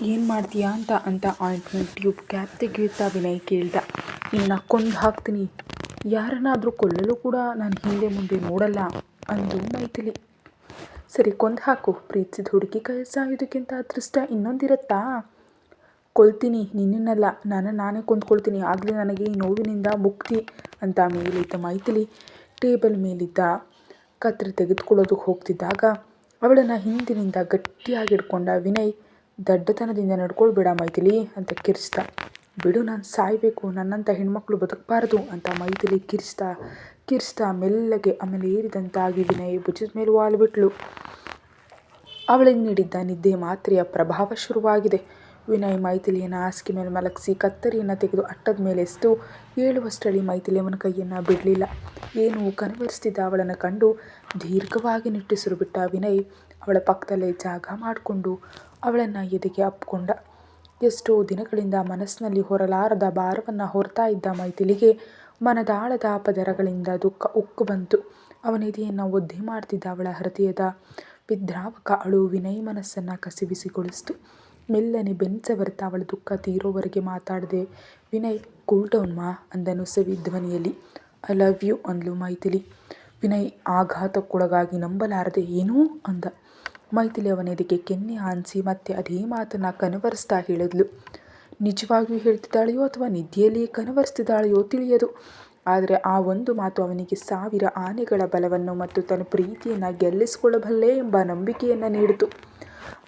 ಏನು ಮಾಡ್ತೀಯಾ ಅಂತ ಅಂತ ಆಯಿಂಟ್ಮೆಂಟ್ ಟ್ಯೂಬ್ ಕ್ಯಾಪ್ ತೆಗೆಯುತ್ತಾ ವಿನಯ್ ಕೇಳ್ದ. ನಿನ್ನ ಕೊಂದು ಹಾಕ್ತೀನಿ. ಯಾರನ್ನಾದರೂ ಕೊಲ್ಲಲು ಕೂಡ ನಾನು ಹಿಂದೆ ಮುಂದೆ ನೋಡಲ್ಲ ಅಂದು ಮೈಥಿಲಿ. ಸರಿ, ಕೊಂದು ಹಾಕು. ಪ್ರೀತಿಸಿದ ಹುಡುಗಿ ಕೈ ಇದಕ್ಕಿಂತ ಅದೃಷ್ಟ ಇನ್ನೊಂದಿರುತ್ತಾ? ಕೊಲ್ತೀನಿ, ನಿನ್ನನ್ನೆಲ್ಲ. ನಾನು, ನಾನೇ ಕೊಂದ್ಕೊಳ್ತೀನಿ. ಆಗಲೇ ನನಗೆ ಈ ನೋವಿನಿಂದ ಮುಕ್ತಿ ಅಂತ ಮೇಲಿದ್ದ ಮೈಥಿಲಿ ಟೇಬಲ್ ಮೇಲಿದ್ದ ಕತ್ರಿ ತೆಗೆದುಕೊಳ್ಳೋದಕ್ಕೆ ಹೋಗ್ತಿದ್ದಾಗ ಅವಳನ್ನು ಹಿಂದಿನಿಂದ ಗಟ್ಟಿಯಾಗಿ ಹಿಡ್ಕೊಂಡ ವಿನಯ್ ದಡ್ಡತನದಿಂದ ನಡ್ಕೊಳ್ಬೇಡ ಮೈಥಿಲಿ ಅಂತ ಕಿರಿಸ್ತ ಬಿಡು ನಾನು ಸಾಯಬೇಕು ನನ್ನಂಥ ಹೆಣ್ಮಕ್ಳು ಬದುಕಬಾರ್ದು ಅಂತ ಮೈಥಿಲಿ ಕಿರಿಸ್ತಾ ಕಿರಿಸ್ತಾ ಮೆಲ್ಲಗೆ ಆಮೇಲೆ ಏರಿದಂತಾಗಿ ವಿನಯ್ ಭುಜದ ಮೇಲೆ ವಾಲ್ಬಿಟ್ಲು ಅವಳಿಗೆ ನೀಡಿದ್ದ ನಿದ್ದೆ ಮಾತ್ರೆಯ ಪ್ರಭಾವ ಶುರುವಾಗಿದೆ. ವಿನಯ್ ಮೈಥಿಲಿಯನ್ನು ಹಾಸಿಗೆ ಮೇಲೆ ಮಲಗಿಸಿ ಕತ್ತರಿಯನ್ನು ತೆಗೆದು ಅಟ್ಟದ ಮೇಲೆ ಎಸ್ತು. ಏಳುವಷ್ಟರಲ್ಲಿ ಮೈಥಿಲಿ ಅವನ ಕೈಯನ್ನು ಬಿಡಲಿಲ್ಲ. ಏನು ಕನವರಿಸ್ತಿದ್ದ ಅವಳನ್ನು ಕಂಡು ದೀರ್ಘವಾಗಿ ನಿಟ್ಟುಸಿರು ಬಿಟ್ಟ ವಿನಯ್ ಅವಳ ಪಕ್ಕದಲ್ಲೇ ಜಾಗ ಮಾಡಿಕೊಂಡು ಅವಳನ್ನು ಎದೆಗೆ ಅಪ್ಪಿಕೊಂಡ ಎಷ್ಟೋ ದಿನಗಳಿಂದ ಮನಸ್ಸಿನಲ್ಲಿ ಹೊರಲಾರದ ಭಾರವನ್ನು ಹೊರ್ತಾ ಇದ್ದ ಮೈಥಿಲಿಗೆ ಮನದಾಳದ ಪದರಗಳಿಂದ ದುಃಖ ಉಕ್ಕು ಬಂತು. ಅವನ ಎದೆಯನ್ನು ಒದ್ದೆ ಮಾಡ್ತಿದ್ದ ಅವಳ ಹೃದಯದ ವಿದ್ರಾವಕ ಅಳು ವಿನಯ್ ಮನಸ್ಸನ್ನು ಕಸಿವಿಸಿಗೊಳಿಸ್ತು. ಮೆಲ್ಲನೆ ಬೆನ್ಸವರ್ತ ಅವಳ ದುಃಖ ತೀರೋವರೆಗೆ ಮಾತಾಡದೆ, ವಿನಯ್ ಕೂಲ್ ಡೌನ್ ಮಾ, ಅಂದನು ಸವಿ ಧ್ವನಿಯಲ್ಲಿ. ಐ ಲವ್ ಯು ಅಂದ್ಲು ಮೈಥಿಲಿ. ವಿನಯ್ ಆಘಾತಕ್ಕೊಳಗಾಗಿ ನಂಬಲಾರದೆ, ಏನೂ? ಅಂದ. ಮೈಥಿಲಿ ಅವನೆದೆಗೆ ಕೆನ್ನೆ ಹಾನ್ಸಿ ಮತ್ತೆ ಅದೇ ಮಾತನ್ನು ಕನವರಿಸ್ತಾ ಹೇಳಿದ್ಲು. ನಿಜವಾಗಿಯೂ ಹೇಳ್ತಿದ್ದಾಳೆಯೋ ಅಥವಾ ನಿದ್ದೆಯಲ್ಲಿ ಕನವರಿಸ್ತಿದ್ದಾಳೆಯೋ ತಿಳಿಯದು. ಆದರೆ ಆ ಒಂದು ಮಾತು ಅವನಿಗೆ ಸಾವಿರ ಆನೆಗಳ ಬಲವನ್ನು ಮತ್ತು ತನ್ನ ಪ್ರೀತಿಯನ್ನು ಗೆಲ್ಲಿಸಿಕೊಳ್ಳಬಲ್ಲೆ ಎಂಬ ನಂಬಿಕೆಯನ್ನು ನೀಡಿತು.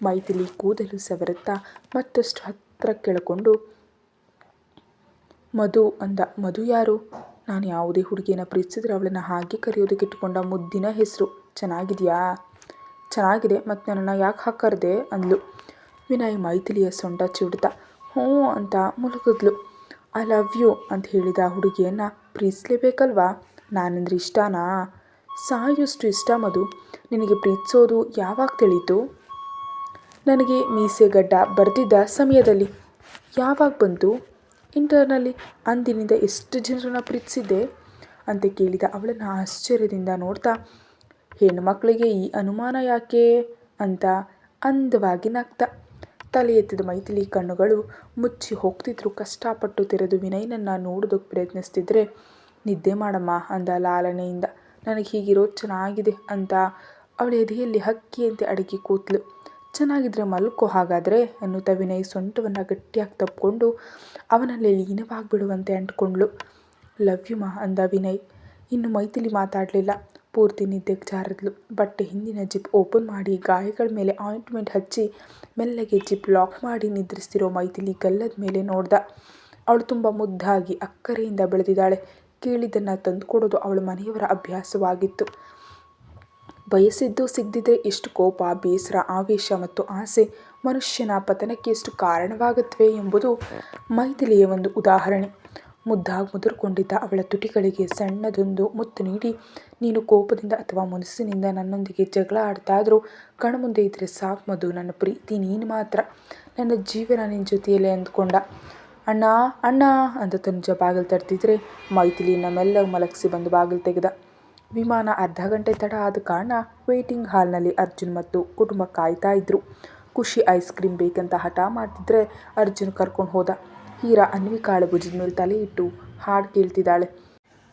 ಮೈಥಿಲಿ ಕೂದಲು ಸವರುತ್ತಾ ಮತ್ತಷ್ಟು ಹತ್ತಿರ ಕೆಳಕೊಂಡು, ಮಧು, ಅಂದ. ಮಧು ಯಾರು? ನಾನು ಯಾವುದೇ ಹುಡುಗಿಯನ್ನು ಪ್ರೀತಿಸಿದ್ರೆ ಅವಳನ್ನು ಹಾಗೆ ಕರೆಯೋದಕ್ಕೆ ಇಟ್ಕೊಂಡ ಮುದ್ದಿನ ಹೆಸರು. ಚೆನ್ನಾಗಿದೆಯಾ? ಚೆನ್ನಾಗಿದೆ ಮತ್ತು ನನ್ನನ್ನು ಯಾಕೆ ಹಾಕರ್ದೆ ಅಂದಳು ವಿನಯ್ ಮೈಥಿಲಿಯ ಸೊಂಟ ಚಿಡ್ತ ಹ್ಞೂ ಅಂತ ಮುಳುಗಿದ್ಲು. ಐ ಲವ್ ಯು ಅಂತ ಹೇಳಿದ ಹುಡುಗಿಯನ್ನು ಪ್ರೀತಿಸ್ಲೇಬೇಕಲ್ವಾ? ನಾನಂದ್ರೆ ಇಷ್ಟನಾ? ಸಾಯುಷ್ಟು ಇಷ್ಟ ಮಧು. ನಿನಗೆ ಪ್ರೀತಿಸೋದು ಯಾವಾಗ ತಿಳಿಯಿತು ನನಗೆ ಮೀಸೆ ಗಡ್ಡ ಬರೆದಿದ್ದ ಸಮಯದಲ್ಲಿ. ಯಾವಾಗ ಬಂತು? ಇಂಟರ್ನಲ್ಲಿ ಅಂದಿನಿಂದ ಎಷ್ಟು ಜನರನ್ನ ಪ್ರೀತಿಸಿದ್ದೆ? ಅಂತ ಕೇಳಿದ ಅವಳನ್ನು ಆಶ್ಚರ್ಯದಿಂದ ನೋಡ್ತಾ ಹೆಣ್ಮಕ್ಳಿಗೆ ಈ ಅನುಮಾನ ಯಾಕೆ ಅಂತ ಅಂದವಾಗಿ ನಗ್ತ ತಲೆ ಎತ್ತಿದ ಮೈಥಿಲಿ ಕಣ್ಣುಗಳು ಮುಚ್ಚಿ ಹೋಗ್ತಿದ್ರು. ಕಷ್ಟಪಟ್ಟು ತೆರೆದು ವಿನಯ್ನನ್ನು ನೋಡೋದಕ್ಕೆ ಪ್ರಯತ್ನಿಸ್ತಿದ್ರೆ, ನಿದ್ದೆ ಮಾಡಮ್ಮ ಅಂದ ಲಾಲನೆಯಿಂದ. ನನಗೆ ಹೀಗಿರೋದು ಚೆನ್ನಾಗಿದೆ ಅಂತ ಅವಳ ಎದೆಯಲ್ಲಿ ಹಕ್ಕಿಯಂತೆ ಅಡಗಿ ಕೂತ್ಲು. ಚೆನ್ನಾಗಿದ್ರೆ ಮಲ್ಕೋ ಹಾಗಾದರೆ ಅನ್ನುತ್ತ ವಿನಯ್ ಸೊಂಟವನ್ನು ಗಟ್ಟಿಯಾಗಿ ತಪ್ಪಿಕೊಂಡು ಅವನಲ್ಲಿ ಲೀನವಾಗಿಬಿಡುವಂತೆ ಅಂಟ್ಕೊಂಡ್ಳು. ಲವ್ ಯು ಅಂದ ವಿನಯ್. ಇನ್ನು ಮೈಥಿಲಿ ಮಾತಾಡಲಿಲ್ಲ. ಪೂರ್ತಿ ನಿದ್ದೆಗೆ ಜಾರಿದ್ಲು. ಬಟ್ಟೆ ಹಿಂದಿನ ಜಿಪ್ ಓಪನ್ ಮಾಡಿ ಗಾಯಗಳ ಮೇಲೆ ಆಯಿಂಟ್ಮೆಂಟ್ ಹಚ್ಚಿ ಮೆಲ್ಲಗೆ ಜಿಪ್ ಲಾಕ್ ಮಾಡಿ ನಿದ್ರಿಸ್ತಿರೋ ಮೈಥಿಲಿ ಗಲ್ಲದ ಮೇಲೆ ನೋಡ್ದ. ಅವಳು ತುಂಬ ಮುದ್ದಾಗಿ ಅಕ್ಕರೆಯಿಂದ ಬೆಳೆದಿದ್ದಾಳೆ. ಕೇಳಿದ್ದನ್ನು ತಂದುಕೊಡೋದು ಅವಳ ಮನೆಯವರ ಅಭ್ಯಾಸವಾಗಿತ್ತು. ಬಯಸಿದ್ದು ಸಿಗದಿದ್ರೆ ಎಷ್ಟು ಕೋಪ, ಬೇಸರ, ಆವೇಶ ಮತ್ತು ಆಸೆ ಮನುಷ್ಯನ ಪತನಕ್ಕೆ ಎಷ್ಟು ಕಾರಣವಾಗುತ್ತವೆ ಎಂಬುದು ಮೈಥಿಲಿಯ ಒಂದು ಉದಾಹರಣೆ. ಮುದ್ದಾಗಿ ಮುದುರ್ಕೊಂಡಿದ್ದ ಅವಳ ತುಟಿಗಳಿಗೆ ಸಣ್ಣದೊಂದು ಮುತ್ತು ನೀಡಿ, ನೀನು ಕೋಪದಿಂದ ಅಥವಾ ಮನಸ್ಸಿನಿಂದ ನನ್ನೊಂದಿಗೆ ಜಗಳ ಆಡ್ತಾದರೂ ಕಣ್ಮುಂದೆ ಇದ್ದರೆ ಸಾಕು ಮದು ನನ್ನ ಪ್ರೀತಿ ನೀನು ಮಾತ್ರ. ನನ್ನ ಜೀವನ ನಿನ್ನ ಜೊತೆಯಲ್ಲೇ ಅಂದ್ಕೊಂಡ. ಅಣ್ಣ ಅಣ್ಣ ಅಂತ ತನುಜ ಬಾಗಿಲು ತರ್ತಿದ್ರೆ ಮೈಥಿಲಿ ನಮ್ಮೆಲ್ಲ ಮಲಗಿಸಿ ಬಂದು ಬಾಗಿಲು ತೆಗೆದ. ವಿಮಾನ ಅರ್ಧ ಗಂಟೆ ತಡ ಆದ ಕಾರಣ ವೇಟಿಂಗ್ ಹಾಲ್ನಲ್ಲಿ ಅರ್ಜುನ್ ಮತ್ತು ಕುಟುಂಬ ಕಾಯ್ತಾ ಇದ್ರು. ಖುಷಿ ಐಸ್ ಕ್ರೀಮ್ ಬೇಕಂತ ಹಠ ಮಾಡ್ತಿದ್ರೆ ಅರ್ಜುನ್ ಕರ್ಕೊಂಡು ಹೋದ. ಹೀರಾ ಅನ್ವಿಕಾಳ ಭುಜದ ಮೇಲೆ ತಲೆ ಇಟ್ಟು ಹಾಡು ಕೇಳ್ತಿದ್ದಾಳೆ.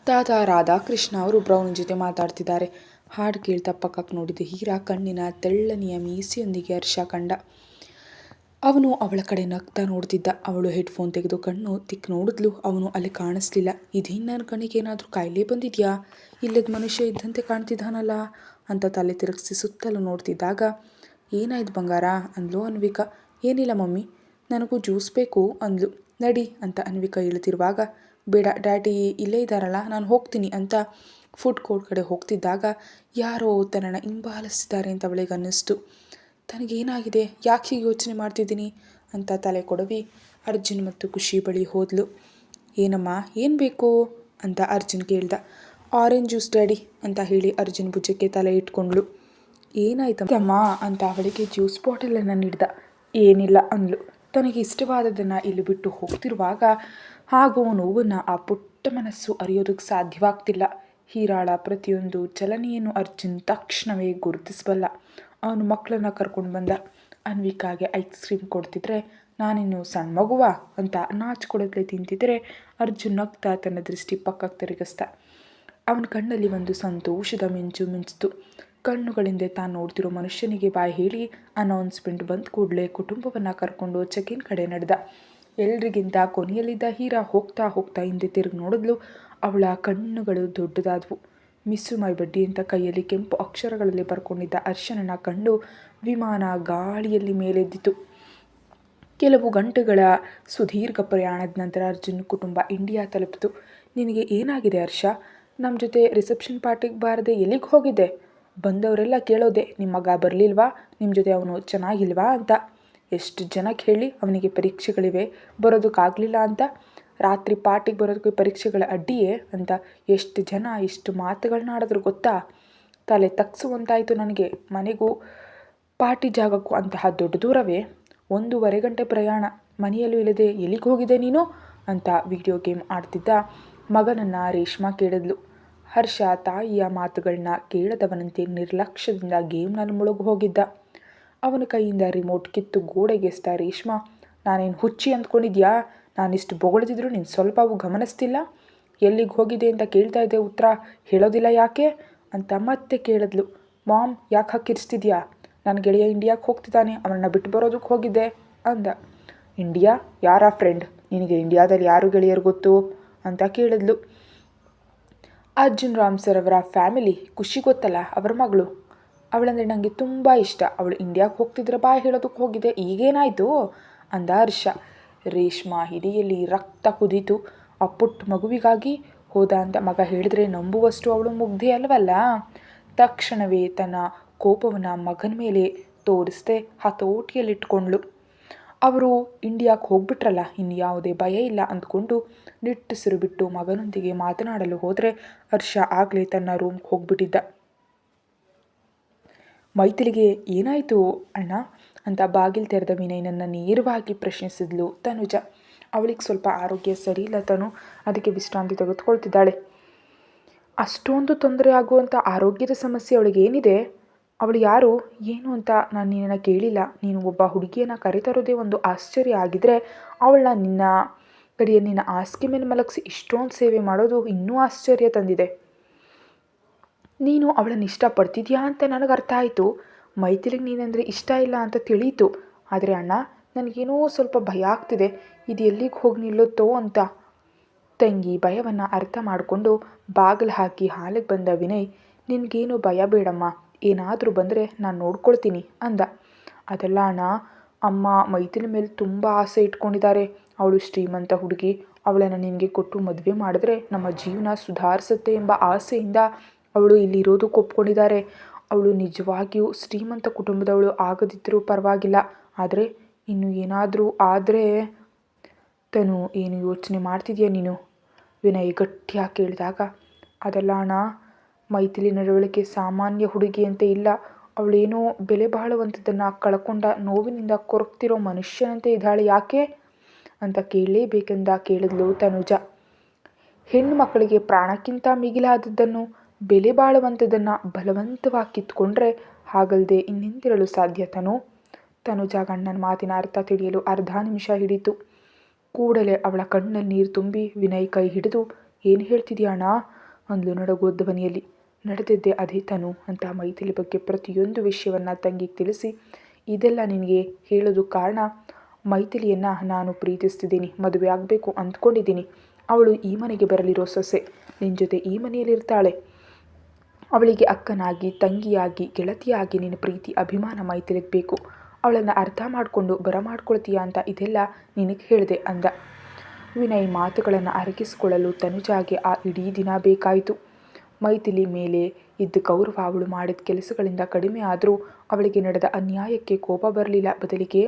ತಾತ ರಾಧಾಕೃಷ್ಣ ಅವರು ಬ್ರೌನ್ ಜೊತೆ ಮಾತಾಡ್ತಿದ್ದಾರೆ. ಹಾಡು ಕೇಳ್ತಾ ಪಕ್ಕಕ್ಕೆ ನೋಡಿದ ಹೀರಾ ಕಣ್ಣಿನ ತೆಳ್ಳನೆಯ ಮೀಸಿಯೊಂದಿಗೆ ಹರ್ಷ ಕಂಡ. ಅವನು ಅವಳ ಕಡೆ ನಗ್ತಾ ನೋಡ್ತಿದ್ದ. ಅವಳು ಹೆಡ್ಫೋನ್ ತೆಗೆದು ಕಣ್ಣು ತಿಕ್ ನೋಡಿದ್ಲು. ಅವನು ಅಲ್ಲಿ ಕಾಣಿಸ್ಲಿಲ್ಲ. ನನ್ನ ಕಣ್ಣಿಗೆ ಏನಾದರೂ ಕಾಯಿಲೆ ಬಂದಿದೆಯಾ? ಇಲ್ಲದ ಮನುಷ್ಯ ಇದ್ದಂತೆ ಕಾಣ್ತಿದ್ದಾನಲ್ಲ ಅಂತ ತಲೆ ತಿರುಗಿಸಿ ಸುತ್ತಲೂ ನೋಡ್ತಿದ್ದಾಗ, ಏನಾಯ್ತು ಬಂಗಾರ? ಅಂದ್ಲು ಅನ್ವಿಕಾ. ಏನಿಲ್ಲ ಮಮ್ಮಿ, ನನಗೂ ಜ್ಯೂಸ್ ಬೇಕು ಅಂದ್ಲು. ನಡಿ ಅಂತ ಅನ್ವಿಕಾ ಹೇಳ್ತಿರುವಾಗ, ಬೇಡ, ಡ್ಯಾಡಿ ಇಲ್ಲೇ ಇದ್ದಾರಲ್ಲ ನಾನು ಹೋಗ್ತೀನಿ ಅಂತ ಫುಡ್ ಕೋರ್ಟ್ ಕಡೆ ಹೋಗ್ತಿದ್ದಾಗ ಯಾರೋ ತನ್ನನ್ನು ಹಿಂಬಾಲಿಸ್ತಿದ್ದಾರೆ ಅಂತ ಅವಳಿಗೆ ಅನ್ನಿಸ್ತು. ತನಗೇನಾಗಿದೆ? ಯಾಕೆ ಯೋಚನೆ ಮಾಡ್ತಿದ್ದೀನಿ? ಅಂತ ತಲೆ ಕೊಡವಿ ಅರ್ಜುನ್ ಮತ್ತು ಖುಷಿ ಬಳಿ ಹೋದ್ಲು. ಏನಮ್ಮ, ಏನು ಬೇಕು? ಅಂತ ಅರ್ಜುನ್ ಕೇಳ್ದ. ಆರೆಂಜ್ ಜ್ಯೂಸ್ ಡ್ಯಾಡಿ ಅಂತ ಹೇಳಿ ಅರ್ಜುನ್ ಭುಜಕ್ಕೆ ತಲೆ ಇಟ್ಕೊಂಡ್ಳು. ಏನಾಯ್ತಮ್ಮ? ಅಂತ ಅವಳಿಗೆ ಜ್ಯೂಸ್ ಬಾಟಲನ್ನು ನೀಡ್ದ. ಏನಿಲ್ಲ ಅಂದ್ಲು. ತನಗೆ ಇಷ್ಟವಾದದನ್ನು ಇಲ್ಲಿ ಬಿಟ್ಟು ಹೋಗ್ತಿರುವಾಗ ಹಾಗೂ ನೋವನ್ನು ಆ ಪುಟ್ಟ ಮನಸ್ಸು ಅರಿಯೋದಕ್ಕೆ ಸಾಧ್ಯವಾಗ್ತಿಲ್ಲ. ಹೀರಾಳ ಪ್ರತಿಯೊಂದು ಚಲನೆಯನ್ನು ಅರ್ಜುನ್ ತಕ್ಷಣವೇ ಗುರುತಿಸಬಲ್ಲ. ಅವನು ಮಕ್ಕಳನ್ನ ಕರ್ಕೊಂಡು ಬಂದ. ಅನ್ವಿಕಾಗೆ ಐಸ್ ಕ್ರೀಮ್ ಕೊಡ್ತಿದ್ರೆ, ನಾನಿನ್ನು ಸಣ್ಣ ಮಗುವ? ಅಂತ ನಾಚ್ಕೊಡೋದ್ಲೆ ತಿಂತಿದ್ರೆ ಅರ್ಜುನ್ ನಗ್ತಾ ತನ್ನ ದೃಷ್ಟಿ ಪಕ್ಕಕ್ಕೆ ತಿರುಗಿಸ್ತ ಅವನ ಕಣ್ಣಲ್ಲಿ ಒಂದು ಸಂತೋಷದ ಮಿಂಚು ಮಿಂಚಿತು. ಕಣ್ಣುಗಳಿಂದ ತಾನು ನೋಡ್ತಿರೋ ಮನುಷ್ಯನಿಗೆ ಬಾಯಿ ಹೇಳಿ ಅನೌನ್ಸ್ಮೆಂಟ್ ಬಂದ ಕೂಡಲೇ ಕುಟುಂಬವನ್ನು ಕರ್ಕೊಂಡು ಇನ್ ಕಡೆ ನಡೆದ. ಎಲ್ರಿಗಿಂತ ಕೊನೆಯಲ್ಲಿದ್ದ ಹೀರಾ ಹೋಗ್ತಾ ಹೋಗ್ತಾ ಹಿಂದೆ ತಿರುಗಿ ನೋಡಿದ್ಲು, ಅವಳ ಕಣ್ಣುಗಳು ದೊಡ್ಡದಾದವು. ಮಿಸ್ಸು ಮೈ ಬಡ್ಡಿ ಅಂತ ಕೈಯಲ್ಲಿ ಕೆಂಪು ಅಕ್ಷರಗಳಲ್ಲಿ ಬರ್ಕೊಂಡಿದ್ದ ಅರ್ಶನನ ಕಂಡು ವಿಮಾನ ಗಾಳಿಯಲ್ಲಿ ಮೇಲೆದ್ದಿತು. ಕೆಲವು ಗಂಟೆಗಳ ಸುದೀರ್ಘ ಪ್ರಯಾಣದ ನಂತರ ಅರ್ಜುನ್ ಕುಟುಂಬ ಇಂಡಿಯಾ ತಲುಪಿತು. ನಿನಗೆ ಏನಾಗಿದೆ ಹರ್ಷ? ನಮ್ಮ ಜೊತೆ ರಿಸೆಪ್ಷನ್ ಪಾರ್ಟಿಗೆ ಬಾರದೆ ಎಲ್ಲಿಗೆ ಹೋಗಿದ್ದೆ? ಬಂದವರೆಲ್ಲ ಕೇಳೋದೆ ನಿಮ್ಮ ಮಗ ಬರಲಿಲ್ವಾ? ನಿಮ್ಮ ಜೊತೆ ಅವನು ಚೆನ್ನಾಗಿಲ್ವಾ? ಅಂತ. ಎಷ್ಟು ಜನಕ್ಕೆ ಹೇಳಿ ಅವನಿಗೆ ಪರೀಕ್ಷೆಗಳಿವೆ, ಬರೋದಕ್ಕಾಗಲಿಲ್ಲ ಅಂತ. ರಾತ್ರಿ ಪಾರ್ಟಿಗೆ ಬರೋದಕ್ಕೆ ಪರೀಕ್ಷೆಗಳ ಅಡ್ಡಿಯೇ ಅಂತ. ಎಷ್ಟು ಜನ ಎಷ್ಟು ಮಾತುಗಳನ್ನ ಆಡಿದ್ರು ಗೊತ್ತಾ? ತಲೆ ತಗ್ಸುವಂತಾಯಿತು ನನಗೆ. ಮನೆಗೂ ಪಾರ್ಟಿ ಜಾಗಕ್ಕೂ ಅಂತಹ ದೊಡ್ಡ ದೂರವೇ? ಒಂದೂವರೆ ಗಂಟೆ ಪ್ರಯಾಣ. ಮನೆಯಲ್ಲೂ ಇಲ್ಲದೆ ಎಲ್ಲಿಗೆ ಹೋಗಿದೆ ನೀನು? ಅಂತ ವಿಡಿಯೋ ಗೇಮ್ ಆಡ್ತಿದ್ದ ಮಗನನ್ನು ರೇಷ್ಮಾ ಕೇಳಿದ್ಲು. ಹರ್ಷ ತಾಯಿಯ ಮಾತುಗಳನ್ನ ಕೇಳದವನಂತೆ ನಿರ್ಲಕ್ಷ್ಯದಿಂದ ಗೇಮ್ನಲ್ಲಿ ಮುಳುಗು ಹೋಗಿದ್ದ. ಅವನ ಕೈಯಿಂದ ರಿಮೋಟ್ ಕಿತ್ತು ಗೋಡೆಗೆಸ್ತ ರೇಷ್ಮಾ, ನಾನೇನು ಹುಚ್ಚಿ ಅಂದ್ಕೊಂಡಿದ್ಯಾ? ನಾನಿಷ್ಟು ಬೊಗಳಿದ್ರು ನೀನು ಸ್ವಲ್ಪವೂ ಗಮನಿಸ್ತಿಲ್ಲ? ಎಲ್ಲಿಗೆ ಹೋಗಿದೆ ಅಂತ ಕೇಳ್ತಾ ಇದ್ದೆ ಉತ್ತರ ಹೇಳೋದಿಲ್ಲ ಯಾಕೆ? ಅಂತ ಮತ್ತೆ ಕೇಳಿದ್ಲು. ಮಾಮ್, ಯಾಕೆ ಹಾಕಿರಿಸ್ತಿದ್ಯಾ ನನ್ನ ಗೆಳೆಯ ಇಂಡಿಯಾಕ್ಕೆ ಹೋಗ್ತಿದ್ದಾನೆ ಅವನನ್ನ ಬಿಟ್ಟು ಬರೋದಕ್ಕೆ ಹೋಗಿದ್ದೆ ಅಂದ. ಇಂಡಿಯಾ? ಯಾರ ಫ್ರೆಂಡ್ ನಿನಗೆ ಇಂಡಿಯಾದಲ್ಲಿ ಯಾರು ಗೆಳೆಯರು ಗೊತ್ತು? ಅಂತ ಕೇಳಿದ್ಲು. ಅರ್ಜುನ್ ರಾಮ್ ಸರ್ ಅವರ ಫ್ಯಾಮಿಲಿ ಖುಷಿ ಗೊತ್ತಲ್ಲ? ಅವರ ಮಗಳು? ಅವಳಂದರೆ ನನಗೆ ತುಂಬ ಇಷ್ಟ. ಅವಳು ಇಂಡಿಯಾಗೆ ಹೋಗ್ತಿದ್ರೆ ಬಾ ಹೇಳೋದಕ್ಕೆ ಹೋಗಿದೆ. ಈಗೇನಾಯಿತು? ಅಂದ ಹರ್ಷ. ರೇಷ್ಮಾ ಹಿಡಿಯಲ್ಲಿ ರಕ್ತ ಕುದೀತು. ಆ ಪುಟ್ಟ ಮಗುವಿಗಾಗಿ ಹೋದ ಅಂತ ಮಗ ಹೇಳಿದ್ರೆ ನಂಬುವಷ್ಟು ಅವಳು ಮುಗ್ಧೆ ಅಲ್ವಲ್ಲ? ತಕ್ಷಣವೇ ತನ್ನ ಕೋಪವನ್ನು ಮಗನ ಮೇಲೆ ತೋರಿಸ್ದೆ ಹತೋಟಿಯಲ್ಲಿಟ್ಕೊಂಡ್ಳು ಅವರು ಇಂಡಿಯಾಕ್ಕೆ ಹೋಗ್ಬಿಟ್ರಲ್ಲ, ಇನ್ನು ಯಾವುದೇ ಭಯ ಇಲ್ಲ ಅಂದ್ಕೊಂಡು ನಿಟ್ಟುಸಿರು ಬಿಟ್ಟು ಮಗನೊಂದಿಗೆ ಮಾತನಾಡಲು ಹೋದರೆ ಹರ್ಷ ಆಗಲೇ ತನ್ನ ರೂಮ್ಗೆ ಹೋಗ್ಬಿಟ್ಟಿದ್ದ. ಮೈಥಿಲಿಗೆ ಏನಾಯಿತು ಅಣ್ಣ? ಅಂತ ಬಾಗಿಲು ತೆರೆದ ವಿನಯನನ್ನು ನೇರವಾಗಿ ಪ್ರಶ್ನಿಸಿದ್ಲು ತನುಜ. ಅವಳಿಗೆ ಸ್ವಲ್ಪ ಆರೋಗ್ಯ ಸರಿ ಇಲ್ಲ ತನು, ಅದಕ್ಕೆ ವಿಶ್ರಾಂತಿ ತೆಗೆದುಕೊಳ್ತಿದ್ದಾಳೆ. ಅಷ್ಟೊಂದು ತೊಂದರೆ ಆಗುವಂಥ ಆರೋಗ್ಯದ ಸಮಸ್ಯೆ ಅವಳಿಗೆ ಏನಿದೆ ಅವಳು, ಯಾರು? ಏನು ಅಂತ ನಾನು ನಿನ್ನನ್ನು ಕೇಳಿಲ್ಲ. ನೀನು ಒಬ್ಬ ಹುಡುಗಿಯನ್ನು ಕರೆತರೋದೇ ಒಂದು ಆಶ್ಚರ್ಯ ಆಗಿದ್ದರೆ ಅವಳನ್ನ ನಿನ್ನ ಕಡೆಯ ನಿನ್ನ ಹಾಸಿಗೆ ಮೇಲೆ ಮಲಗಿಸಿ ಇಷ್ಟೊಂದು ಸೇವೆ ಮಾಡೋದು ಇನ್ನೂ ಆಶ್ಚರ್ಯ ತಂದಿದೆ. ನೀನು ಅವಳನ್ನು ಇಷ್ಟಪಡ್ತಿದ್ಯಾ ಅಂತ ನನಗೆ ಅರ್ಥ ಆಯಿತು ಮೈತ್ರಿಗೆ ನೀನಂದರೆ ಇಷ್ಟ ಇಲ್ಲ ಅಂತ ತಿಳಿಯಿತು. ಆದರೆ ಅಣ್ಣ, ನನಗೇನೋ ಸ್ವಲ್ಪ ಭಯ ಆಗ್ತಿದೆ. ಇದು ಎಲ್ಲಿಗೆ ಹೋಗಿ ನಿಲ್ಲುತ್ತೋ ಅಂತ. ತಂಗಿ ಭಯವನ್ನು ಅರ್ಥ ಮಾಡಿಕೊಂಡು ಬಾಗಿಲು ಹಾಕಿ ಹಾಲಿಗೆ ಬಂದ ವಿನಯ್, ನಿನಗೇನು ಭಯ ಬೇಡಮ್ಮ. ಏನಾದರೂ ಬಂದರೆ ನಾನು ನೋಡ್ಕೊಳ್ತೀನಿ ಅಂದ. ಅದೆಲ್ಲ ಅಣ್ಣ, ಅಮ್ಮ ಮೈತಿನ ಮೇಲೆ ತುಂಬ ಆಸೆ ಇಟ್ಕೊಂಡಿದ್ದಾರೆ ಅವಳು ಶ್ರೀಮಂತ ಹುಡುಗಿ, ಅವಳನ್ನು ನಿನಗೆ ಕೊಟ್ಟು ಮದುವೆ ಮಾಡಿದ್ರೆ ನಮ್ಮ ಜೀವನ ಸುಧಾರಿಸುತ್ತೆ ಎಂಬ ಆಸೆಯಿಂದ ಅವಳು ಇಲ್ಲಿರೋದಕ್ಕೆ ಒಪ್ಕೊಂಡಿದ್ದಾರೆ ಅವಳು ನಿಜವಾಗಿಯೂ ಶ್ರೀಮಂತ ಕುಟುಂಬದವಳು ಆಗದಿದ್ದರೂ ಪರವಾಗಿಲ್ಲ. ಆದರೆ ಇನ್ನು ಏನಾದರೂ ಆದರೆ ತನು ಏನು ಯೋಚನೆ ಮಾಡ್ತಿದೆಯಾ ನೀನು? ವಿನಯ್ ಗಟ್ಟಿಯಾಗಿ ಕೇಳಿದಾಗ, ಅದೆಲ್ಲ ಅಣ್ಣ ಮೈಥಿಲಿ ನಡವಳಿಕೆ ಸಾಮಾನ್ಯ ಹುಡುಗಿಯಂತೆ ಇಲ್ಲ. ಅವಳೇನೋ ಬೆಲೆ ಬಾಳುವಂಥದ್ದನ್ನು ಕಳ್ಕೊಂಡ ನೋವಿನಿಂದ ಕೊರಗ್ತಿರೋ ಮನುಷ್ಯನಂತೆ ಇದ್ದಾಳೆ ಯಾಕೆ? ಅಂತ ಕೇಳಲೇಬೇಕೆಂದ ಕೇಳಿದ್ಲು ತನುಜ. ಹೆಣ್ಣು ಮಕ್ಕಳಿಗೆ ಪ್ರಾಣಕ್ಕಿಂತ ಮಿಗಿಲಾದದ್ದನ್ನು, ಬೆಲೆ ಬಾಳುವಂಥದ್ದನ್ನು ಬಲವಂತವಾಗಿ ಕಿತ್ಕೊಂಡ್ರೆ ಹಾಗಲ್ಲದೆ ಇನ್ನೆಂದಿರಲು ಸಾಧ್ಯ ತನು? ತನುಜ ಗಣ್ಣನ ಮಾತಿನ ಅರ್ಥ ತಿಳಿಯಲು ಅರ್ಧ ನಿಮಿಷ ಹಿಡಿತು ಕೂಡಲೇ ಅವಳ ಕಣ್ಣಲ್ಲಿ ನೀರು ತುಂಬಿ ವಿನಯ್ ಕೈ ಹಿಡಿದು, ಏನು ಹೇಳ್ತಿದ್ಯಾ ಅಣ್ಣ? ಅಂದ್ಲು ನಡಗುವ ಧ್ವನಿಯಲ್ಲಿ. ನಡೆದಿದ್ದೆ ಅದೇ ತನು ಅಂತ ಮೈಥಿಲಿ ಬಗ್ಗೆ ಪ್ರತಿಯೊಂದು ವಿಷಯವನ್ನು ತಂಗಿಗೆ ತಿಳಿಸಿ, ಇದೆಲ್ಲ ನಿನಗೆ ಹೇಳೋದು ಕಾರಣ ಮೈಥಿಲಿಯನ್ನು ನಾನು ಪ್ರೀತಿಸ್ತಿದ್ದೀನಿ, ಮದುವೆ ಆಗಬೇಕು ಅಂದ್ಕೊಂಡಿದ್ದೀನಿ. ಅವಳು ಈ ಮನೆಗೆ ಬರಲಿರೋ ಸೊಸೆ ನಿನ್ನ ಜೊತೆ ಈ ಮನೆಯಲ್ಲಿರ್ತಾಳೆ. ಅವಳಿಗೆ ಅಕ್ಕನಾಗಿ, ತಂಗಿಯಾಗಿ, ಗೆಳತಿಯಾಗಿ ನಿನ್ನ ಪ್ರೀತಿ, ಅಭಿಮಾನ ಮೈಥಿಲಿಗೆ ಬೇಕು. ಅವಳನ್ನು ಅರ್ಥ ಮಾಡಿಕೊಂಡು ಬರಮಾಡ್ಕೊಳ್ತೀಯಾ ಅಂತ ಇದೆಲ್ಲ ನಿನಗೆ ಹೇಳಿದೆ ಅಂದ. ವಿನಯ್ ಮಾತುಗಳನ್ನು ಅರಗಿಸಿಕೊಳ್ಳಲು ತನುಜಾಗೆ ಆ ಇಡೀ ದಿನ ಬೇಕಾಯಿತು. ಮೈಥಿಲಿ ಮೇಲೆ ಇದ್ದ ಗೌರವ ಅವಳು ಮಾಡಿದ ಕೆಲಸಗಳಿಂದ ಕಡಿಮೆ ಆದರೂ ಅವಳಿಗೆ ನಡೆದ ಅನ್ಯಾಯಕ್ಕೆ ಕೋಪ ಬರಲಿಲ್ಲ. ಬದಲಿಗೆ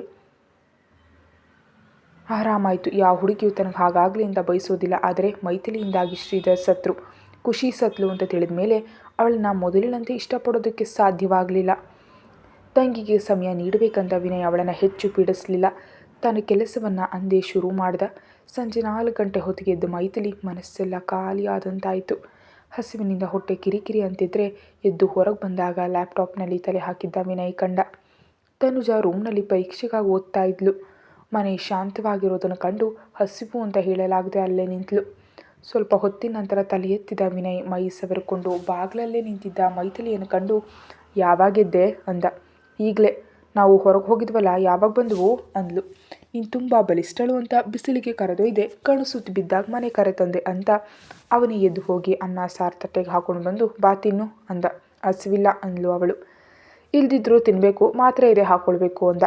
ಆರಾಮಾಯಿತು. ಯಾವ ಹುಡುಗಿಯು ತನಗೆ ಹಾಗಾಗಲಿ ಅಂತ ಬಯಸೋದಿಲ್ಲ ಆದರೆ ಮೈಥಿಲಿಯಿಂದಾಗಿ ಶ್ರೀಧರ್ ಸತ್ರು ಖುಷಿ ಸತ್ಲು ಅಂತ ತಿಳಿದ ಮೇಲೆ ಅವಳನ್ನ ಮೊದಲಿನಂತೆ ಇಷ್ಟಪಡೋದಕ್ಕೆ ಸಾಧ್ಯವಾಗಲಿಲ್ಲ. ತಂಗಿಗೆ ಸಮಯ ನೀಡಬೇಕಂತ ವಿನಯ ಅವಳನ್ನು ಹೆಚ್ಚು ಪೀಡಿಸಲಿಲ್ಲ. ತನ್ನ ಕೆಲಸವನ್ನು ಅಂದೇ ಶುರು ಮಾಡಿದ. ಸಂಜೆ ನಾಲ್ಕು ಗಂಟೆ ಹೊತ್ತಿಗೆ ಎದ್ದು ಮೈಥಿಲಿ ಮನಸ್ಸೆಲ್ಲ ಖಾಲಿಯಾದಂತಾಯಿತು. ಹಸಿವಿನಿಂದ ಹೊಟ್ಟೆ ಕಿರಿಕಿರಿ ಅಂತಿದ್ರೆ ಎದ್ದು ಹೊರಗೆ ಬಂದಾಗ ಲ್ಯಾಪ್ಟಾಪ್ನಲ್ಲಿ ತಲೆ ಹಾಕಿದ್ದ ವಿನಯ್ ಕಂಡ. ತನುಜ ರೂಮ್ನಲ್ಲಿ ಪರೀಕ್ಷೆಗಾಗಿ ಓದ್ತಾ ಇದ್ಲು. ಮನೆ ಶಾಂತವಾಗಿರೋದನ್ನು ಕಂಡು ಹಸಿವು ಅಂತ ಹೇಳಲಾಗದೆ ಅಲ್ಲೇ ನಿಂತಲು. ಸ್ವಲ್ಪ ಹೊತ್ತಿನ ನಂತರ ತಲೆ ಎತ್ತಿದ ವಿನಯ್ ಮೈ ಸವರಿಕೊಂಡು ಬಾಗಿಲಲ್ಲೇ ನಿಂತಿದ್ದ ಮೈಥಿಲಿಯನ್ನು ಕಂಡು ಯಾವಾಗಿದ್ದೆ ಅಂದ. ಈಗಲೇ. ನಾವು ಹೊರಗೆ ಹೋಗಿದ್ವಲ್ಲ, ಯಾವಾಗ ಬಂದವು? ಅಂದ್ಲು. ನೀನು ತುಂಬ ಬಲಿಷ್ಠಳು ಅಂತ ಬಿಸಿಲಿಗೆ ಕರೆದೊಯ್ದೆ. ಕಣ್ಣು ಸುತ್ತಿ ಬಿದ್ದಾಗ ಮನೆ ಕರೆತಂದೆ ಅಂತ. ಅವನೇ ಎದ್ದು ಹೋಗಿ ಅನ್ನ ಸಾರು ತಟ್ಟೆಗೆ ಹಾಕೊಂಡು ಬಂದು, ಬಾ ತಿನ್ನು ಅಂದ. ಹಸಿವಿಲ್ಲ ಅಂದ್ಲು ಅವಳು. ಇಲ್ದಿದ್ರೂ ತಿನ್ನಬೇಕು ಮಾತ್ರೆ ಇದೆ ಹಾಕ್ಕೊಳ್ಬೇಕು ಅಂದ.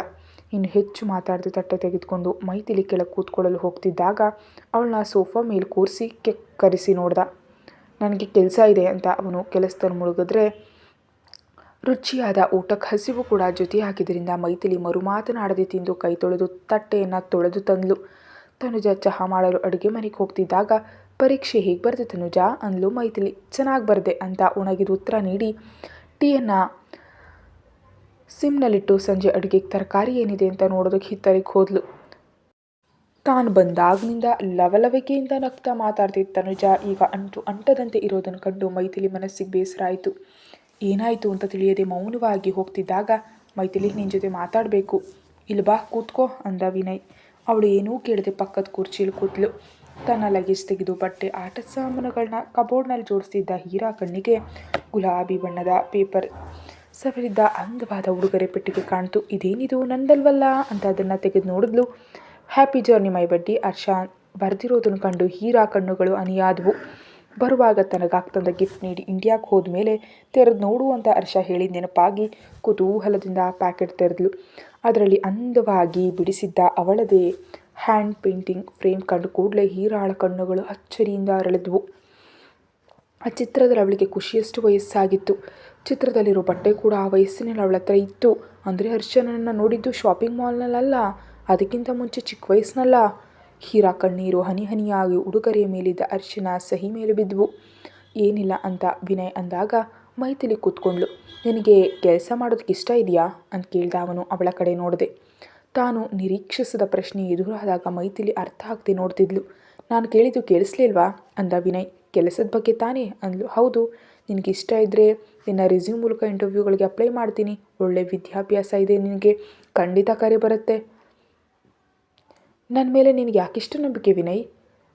ಇನ್ನು ಹೆಚ್ಚು ಮಾತಾಡಿದ ತಟ್ಟೆ ತೆಗೆದುಕೊಂಡು ಮೈತಿಲಿ ಕೆಳಗೆ ಕೂತ್ಕೊಳ್ಳಲು ಹೋಗ್ತಿದ್ದಾಗ ಅವಳನ್ನ ಸೋಫಾ ಮೇಲೆ ಕೂರಿಸಿ ಕೆಕ್ಕರಿಸಿ ನೋಡ್ದ. ನನಗೆ ಕೆಲಸ ಇದೆ ಅಂತ ಅವನು ಕೆಲಸದಲ್ಲಿ ಮುಳುಗಿದ್ರೆ ರುಚಿಯಾದ ಊಟಕ್ಕೆ ಹಸಿವು ಕೂಡ ಜೊತೆಯಾಗಿದ್ದರಿಂದ ಮೈಥಿಲಿ ಮರುಮಾತನಾಡದೆ ತಿಂದು ಕೈ ತೊಳೆದು ತಟ್ಟೆಯನ್ನು ತೊಳೆದು ತಂದ್ಲು. ತನುಜ ಚಹಾ ಮಾಡಲು ಅಡುಗೆ ಮನೆಗೆ ಹೋಗ್ತಿದ್ದಾಗ, ಪರೀಕ್ಷೆ ಹೇಗೆ ಬರ್ದೆ ತನುಜ? ಅಂದ್ಲು ಮೈಥಿಲಿ. ಚೆನ್ನಾಗಿ ಬರ್ದೆ ಅಂತ ಉಣಗಿದ ಉತ್ತರ ನೀಡಿ, ಟೀಯನ್ನು ಸಿಮ್ನಲ್ಲಿಟ್ಟು ಸಂಜೆ ಅಡುಗೆಗೆ ತರಕಾರಿ ಏನಿದೆ ಅಂತ ನೋಡೋದಕ್ಕೆ ಹಿತ್ತರಿಗೆ ಹೋದ್ಲು. ತಾನು ಬಂದಾಗಿನಿಂದ ಲವಲವಿಕೆಯಿಂದ ನಗ್ತಾ ಮಾತಾಡ್ತಿದ್ದ ತನುಜ ಈಗ ಅಂಟು ಅಂಟದಂತೆ ಇರೋದನ್ನು ಕಂಡು ಮೈಥಿಲಿ ಮನಸ್ಸಿಗೆ ಬೇಸರ ಆಯಿತು. ಏನಾಯಿತು ಅಂತ ತಿಳಿಯದೆ ಮೌನವಾಗಿ ಹೋಗ್ತಿದ್ದಾಗ ಮೈಥಿಲಿ ನಿನ್ನ ಜೊತೆ ಮಾತಾಡಬೇಕು. ಇಲ್ಲಿ ಬಾ, ಕೂತ್ಕೋ ಅಂದ ವಿನಯ್. ಅವಳು ಏನೂ ಕೇಳದೆ ಪಕ್ಕದ ಕುರ್ಚಿಲಿ ಕೂತ್ಲು. ತನ್ನ ಲಗೇಜ್ ತೆಗೆದು ಬಟ್ಟೆ ಆಟದ ಸಾಮಾನುಗಳನ್ನ ಕಬೋರ್ಡ್ನಲ್ಲಿ ಜೋಡಿಸ್ತಿದ್ದ ಹೀರಾ ಕಣ್ಣಿಗೆ ಗುಲಾಬಿ ಬಣ್ಣದ ಪೇಪರ್ ಸವರಿದ್ದ ಅಂದವಾದ ಉಡುಗೊರೆ ಪೆಟ್ಟಿಗೆ ಕಾಣ್ತು. ಇದೇನಿದು ನಂದಲ್ವಲ್ಲ ಅಂತ ಅದನ್ನು ತೆಗೆದು ನೋಡಿದ್ಲು. ಹ್ಯಾಪಿ ಜರ್ನಿ ಮೈ ಬಡ್ಡಿ ಅರ್ಷಾನ್. ಬರೆದಿರೋದನ್ನು ಕಂಡು ಹೀರಾ ಕಣ್ಣುಗಳು ಅನಿಯಾದವು ಬರುವಾಗ ತನಗಾಗ್ತಂದ ಗಿಫ್ಟ್ ನೀಡಿ ಇಂಡಿಯಾಕ್ಕೆ ಹೋದ ಮೇಲೆ ತೆರೆದು ನೋಡು ಅಂತ ಹರ್ಷ ಹೇಳಿದ ನೆನಪಾಗಿ ಕುತೂಹಲದಿಂದ ಪ್ಯಾಕೆಟ್ ತೆರೆದ್ಲು. ಅದರಲ್ಲಿ ಅಂದವಾಗಿ ಬಿಡಿಸಿದ್ದ ಅವಳದೇ ಹ್ಯಾಂಡ್ ಪೇಂಟಿಂಗ್ ಫ್ರೇಮ್ ಕಂಡು ಕೂಡಲೇ ಹೀರಾಳ ಕಣ್ಣುಗಳು ಅಚ್ಚರಿಯಿಂದ ಅರಳಿದ್ವು. ಆ ಚಿತ್ರದಲ್ಲಿ ಅವಳಿಗೆ ಖುಷಿಯಷ್ಟು ವಯಸ್ಸಾಗಿತ್ತು. ಚಿತ್ರದಲ್ಲಿರೋ ಬಟ್ಟೆ ಕೂಡ ಆ ವಯಸ್ಸಿನಲ್ಲಿ ಅವಳ ಹತ್ರ ಇತ್ತು. ಅಂದರೆ ಹರ್ಷನನ್ನು ನೋಡಿದ್ದು ಶಾಪಿಂಗ್ ಮಾಲ್ನಲ್ಲಲ್ಲ ಅದಕ್ಕಿಂತ ಮುಂಚೆ ಚಿಕ್ಕ ವಯಸ್ಸಿನಲ್ಲ. ಹೀರಾ ಕಣ್ಣೀರು ಹನಿ ಹನಿಯಾಗಿ ಉಡುಗೊರೆಯ ಮೇಲಿದ್ದ ಅರ್ಶಿನ ಸಹಿ ಮೇಲೆ ಬಿದ್ದವು ಏನಿಲ್ಲ ಅಂತ ವಿನಯ್ ಅಂದಾಗ ಮೈಥಿಲಿ ಕೂತ್ಕೊಂಡ್ಳು. ನಿನಗೆ ಕೆಲಸ ಮಾಡೋದಕ್ಕೆ ಇಷ್ಟ ಇದೆಯಾ? ಅಂತ ಕೇಳ್ದ ಅವನು ಅವಳ ಕಡೆ ನೋಡಿದೆ. ತಾನು ನಿರೀಕ್ಷಿಸಿದ ಪ್ರಶ್ನೆ ಎದುರಾದಾಗ ಮೈಥಿಲಿ ಅರ್ಥ ಆಗದೆ ನೋಡ್ತಿದ್ಲು. ನಾನು ಕೇಳಿದ್ದು ಕೇಳಿಸ್ಲಿಲ್ವಾ ಅಂದ ವಿನಯ್. ಕೆಲಸದ ಬಗ್ಗೆ ತಾನೇ? ಅಂದ್ಲು. ಹೌದು. ನಿನಗೆ ಇಷ್ಟ ಇದ್ದರೆ ನಿನ್ನ ರೆಸ್ಯೂಮ್ ಮೂಲಕ ಇಂಟರ್ವ್ಯೂಗಳಿಗೆ ಅಪ್ಲೈ ಮಾಡ್ತೀನಿ. ಒಳ್ಳೆ ವಿದ್ಯಾಭ್ಯಾಸ ಇದೆ ನಿನಗೆ. ಖಂಡಿತ ಕರೆ ಬರುತ್ತೆ. ನನ್ನ ಮೇಲೆ ನಿನಗೆ ಯಾಕಿಷ್ಟು ನಂಬಿಕೆ ವಿನಯ್?